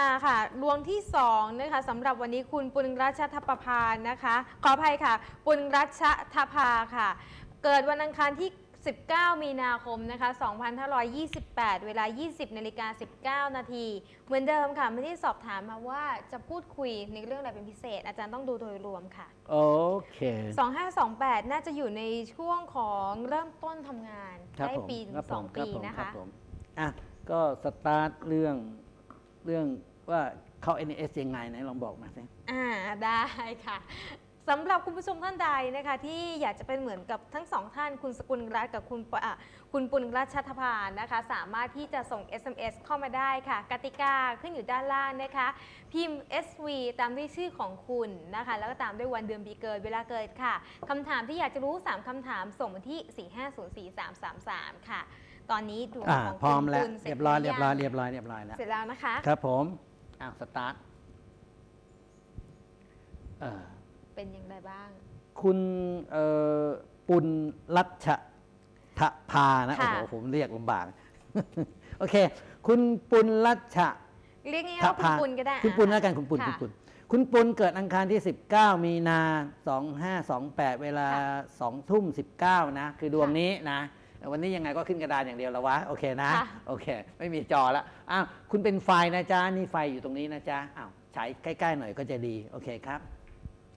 อ่าค่ะดวงที่2นะคะสำหรับวันนี้คุณปุณรัชทปภานะคะ ขออภัยค่ะ ปุณรัชทภาค่ะ เกิดวันอังคารที่ 19 มีนาคมนะคะ 2528 เวลา 20นาฬิกา19 นาที เหมือนเดิมค่ะ ไม่ได้สอบถามมาว่าจะพูดคุยในเรื่องอะไรเป็นพิเศษ อาจารย์ต้องดูโดยรวมค่ะ โอเค 2528 น่าจะอยู่ในช่วงของเริ่มต้นทำงานครับได้ผมปีถึงครับสผองมปีรับผมนะรัคะบผมอะ ก็สตาร์ทเรื่องเรื่อง ว่าเข้า NS ยังไงไหนลองบอกมาสิอ่าได้ค่ะสำหรับคุณผู้ชมท่านใดนะคะที่อยากจะเป็นเหมือนกับทั้งสองท่านคุณสกุลรัตน์กับคุณปอะคุณปุณรัชชัตพานนะคะ สามารถที่จะส่ง SMS เข้ามาได้ค่ะ กติกาขึ้นอยู่ด้านล่างนะคะ พิมพ์ SV ตามด้วยชื่อของคุณนะคะ แล้วก็ตามด้วยวันเดือนปีเกิดเวลาเกิดค่ะคำถามที่อยากจะรู้ 3คำถามส่งมาที่ 4504333 ค่ะ ตอนนี้ดวงอ่าของพร้อมคุณแล้วปุณเสเรียบร้อยหเรียบร้อยงเรียบร้อยเรียบร้อยแล้ว เสร็จแล้วนะคะ ครับผม อ้าวสตาร์ทเอ่อเป็นอย่างไรบ้าง คุณเอ่อปุณรัชทภานะ โอ้ค่ะโห ผมเรียกลำบาก โอเค คุณปุณรัชเรียกง่ายๆว่าคุณปุณก็ได้ คุณปุณอะแล้วกัน คุณปุณค่ะคุณปุณคุณปุณเกิดอังคารที่ 19 มีนา 2528 เวลาค่ะ2ทุ่ม 19 นะ คือดวงนี้นะ วันนี้ยังไงก็ขึ้นกระดานอย่างเดียวแล้ววะโอเคนะค่ะโอเค ไม่มีจอแล้วอ้าวคุณเป็นไฟนะจ๊ะนี่ไฟอยู่ตรงนี้นะจ๊ะอ้าวฉายใกล้ๆหน่อยก็จะดีโอเคครับ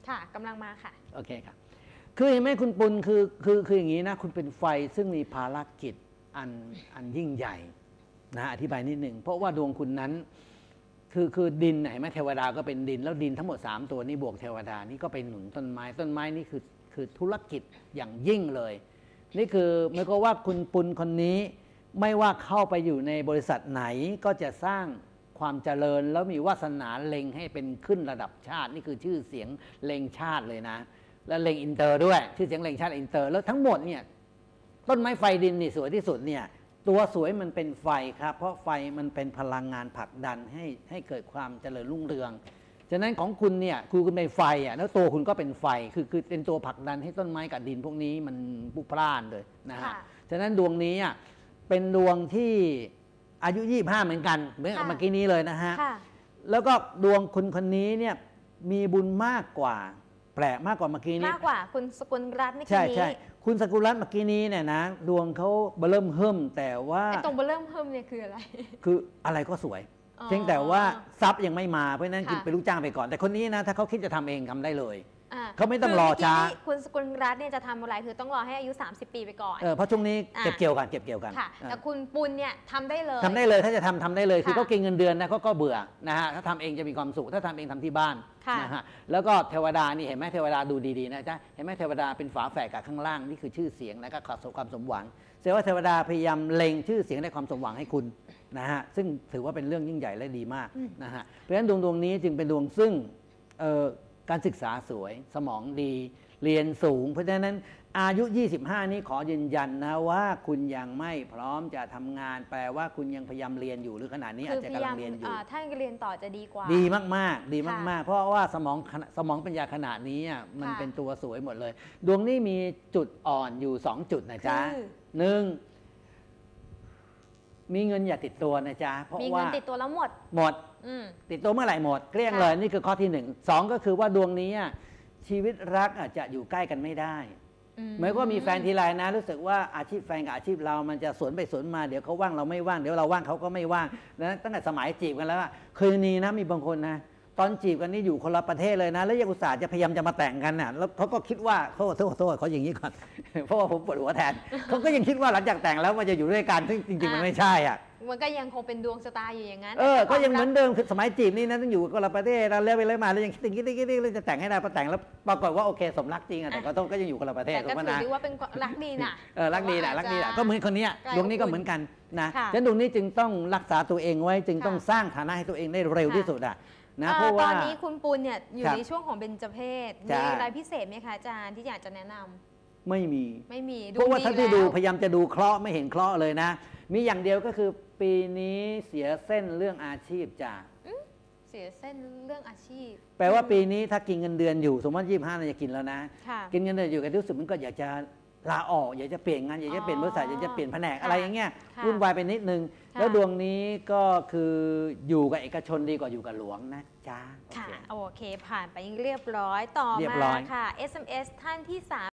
ค่ะกำลังมาค่ะโอเคครับ คือเห็นไหมคุณปุณคือคือคืออย่างนี้นะ คุณเป็นไฟซึ่งมีภารกิจอันอันยิ่งใหญ่นะอธิบายนิดหนึ่งเพราะว่าดวงคุณนั้นคือคือดินไหนไหมเทวดาก็เป็นดิน แล้วดินทั้งหมด 3 ตัวนี้บวกเทวดานี่ก็เป็นหนุนต้นไม้ต้นไม้นี่คือคือธุรกิจอย่างยิ่งเลย นี่คือหมายความว่าคุณปุณคนนี้ ไม่ว่าเข้าไปอยู่ในบริษัทไหนก็จะสร้างความเจริญแล้วมีวาสนาเล็งให้เป็นขึ้นระดับชาติ นี่คือชื่อเสียงเล็งชาติเลยนะ และเล็งอินเตอร์ด้วย ชื่อเสียงเล็งชาติอินเตอร์ แล้วทั้งหมดเนี่ยต้นไม้ไฟดินนี่สวยที่สุดเนี่ยตัวสวยมันเป็นไฟครับ เพราะไฟมันเป็นพลังงานผลักดันให้ให้เกิดความเจริญรุ่งเรือง ฉะนั้นของคุณเนี่ยคือคุณเป็นไฟอะแล้วตัวคุณก็เป็นไฟคือคือเป็นตัวผลักดันให้ต้นไม้กับดินพวกนี้มันพุพล่านเลยนะฮะค่ะฉะนั้นดวงนี้อะเป็นดวงที่อายุ 25 เหมือนกันเหมือนกับค่ะ เมื่อกี้นี้เลยนะฮะ ค่ะ แล้วก็ดวงคุณคนนี้เนี่ยมีบุญมากกว่า แปลกมากกว่าเมื่อกี้นี้ มากกว่าคุณสกุลรัตน์เมื่อใช่กี้ใช่นี้คุณสกุลรัตน์เมื่อกี้นี้เนี่ยนะดวงเขาเริ่มเฮิ่มแต่ว่าไอ้ตรงเบอร์เริ่มเพิ่มเนี่ยคืออะไร คืออะไรก็สวยอ๋อ เพียงแต่ว่าทรัพย์ยังไม่มาเพราะฉะนั้นค่ะ กินเป็นลูกจ้างไปก่อน แต่คนนี้นะถ้าเขาคิดจะทำเองทำได้เลย อะเขาไม่ต้องรอช้าคืเมื่กี้นี่คุณสกุลรัตน์เนี่ยจะทำอะไรคือต้องรอให้อายุ 30 ปีไปก่อน เออเพราะช่วงนี้อะ เก็บเกี่ยวกันเก็บเกี่ยวกันค่ะเออแต่คุณปุณเนี่ยทำได้เลย ทำได้เลยถ้าจะทำทำได้เลย คือค่ะเขากินเงินเดือนนะเขาก็เบื่อนะฮะถ้าทำเองจะมีความสุขถ้าทำเองทำที่บ้านค่ะ นะฮะแล้วก็เทวดานี่เห็นไหมเทวดาดูดีๆนะจ๊ะเห็นไหมเทวดาเป็นฝาแฝดกับข้างล่างนี่คือชื่อเสียงและก็ความสมหวังแสดงว่าเทวดาพยายามเล็งชื่อเสียงและความสมหวังให้คุณนะฮะซึ่งถือว่าเป็นเรื่องยิ่งใหญ่และดีมากอืมนะฮะเพราะฉะนั้นดวงดวงนี้จึงเป็นดวงซึ่งเอ่อ การศึกษาสวยสมองดีเรียนสูง เพราะฉะนั้นอายุ 25 นี้ขอยืนยันนะว่าคุณยังไม่พร้อมจะทำงาน แปลว่าคุณยังพยายามเรียนอยู่หรือขณะนี้อาคืจอจะพยากำยาลัมงเรียนอยู่อ่าถ้าเรียนต่อจะดีกว่า ดีมากๆ ดีค่ะมากๆ เพราะว่าสมองขณะสมองปัญญาขนาดนี้อะมันค่ะเป็นตัวสวยหมดเลย ดวงนี้มีจุดอ่อนอยู่ 2 จุดนะจ๊ะคือหนึ่ง มีเงินอย่าติดตัวนะจ๊ะเพราะมีเงิว่านติดตัวแล้วหมด หมด อืม ติดตัวเมื่อไหร่หมดเกลี้ยงค่ะเลยนี่คือข้อที่หนึ่งสองก็คือว่าดวงนี้อะชีวิตรักอาจจะอยู่ใกล้กันไม่ได้เหมือนว่ามีแฟนทีไรนะ รู้สึกว่าอาชีพแฟนกับอาชีพเรามันจะสวนไปสวนมาเดี๋ยวเขาว่างเราไม่ว่างเดี๋ยวเราว่างเขาก็ไม่ว่างนะตั้งแต่สมัยจีบกันแล้วอะเคยมีนะมีบางคนนะ ตอนจีบกันนี่อยู่คนละประเทศเลยนะ แล้วยังอุตส่าห์จะพยายามจะมาแต่งกันน่ะแล้วเขาก็คิดว่าเขาโทษโทษเขาอย่างนี้ก่อน เพราะว่าผมปวดหัวแทนเขาก็ยังคิดว่าหลังจากแต่งแล้วมันจะอยู่ด้วยกันซึ่งจริง ๆ มันไม่ใช่อะมันก็ยังคงเป็นดวงชะตาอยู่อย่างนั้นเออแต่ก็ยังเหมือนควาเดิมคือสมัยจีบนี่นะต้องอยู่คนละประเทศเราเลี้ยวไปเลี้ยวมาแล้วยังคิดอย่างนี้คิดอย่างนี้จะแต่งให้ได้พอแต่งแล้วปรากฏว่าโอเคสมรักจริงอะแต่ก็ต้องก็ยังอยู่คนละประเทศแต่ถูก็กไหมถือนะได้ว่าเป็นรักดีน่ะเออรักดีแหละรักดีแหละก็เหมือนคนเนี้ยใกล้ดวงนี้ก็เหมือนกันนะค่ะฉะนั้นดวงนี้จึงต้องรักษาตัวเองไว้จึงต้องค่ะสร้างฐานะให้ตัวเองได้เร็วค่ะที่สุดอะ นะอ่าเพราะตว่าอนนี้คุณปุณเนี่ยอยู่ครับในช่วงของเบญจเพศจ้ามีอะไรพิเศษไหมคะอาจารย์ที่อยากจะแนะนำไม่มี ไม่มีเพราะว่าดีถ้าที่แล้วดูพยายามจะดูเคราะห์ไม่เห็นเคราะห์เลยนะ มีอย่างเดียวก็คือปีนี้เสียเส้นเรื่องอาชีพจ้ะเสียเส้นเรื่องอาชีพแปลว่าปีนี้ถ้ากินเงินเดือนอยู่ สมมติยี่ห้าเราจะกินแล้วนะ ค่ะ กินเงินเดือนอยู่กันรู้สึกมันก็อยากจะ ลาออกอยากจะเปลี่ยนงานอยากจะเปลี่ยนบริษัทอยากจะเปลี่ยนแผนกค่ะอะไรอย่างเงี้ยค่ะวุ่นวายไปนิดนึง ค่ะ แล้วดวงนี้ก็คืออยู่กับเอกชนดีกว่าอยู่กับหลวงนะจ๊ะโอค่ะ เค โอเค ผ่านไปเรียบร้อย ต่อเรียบมาร้อย ค่ะ SMS ท่านที่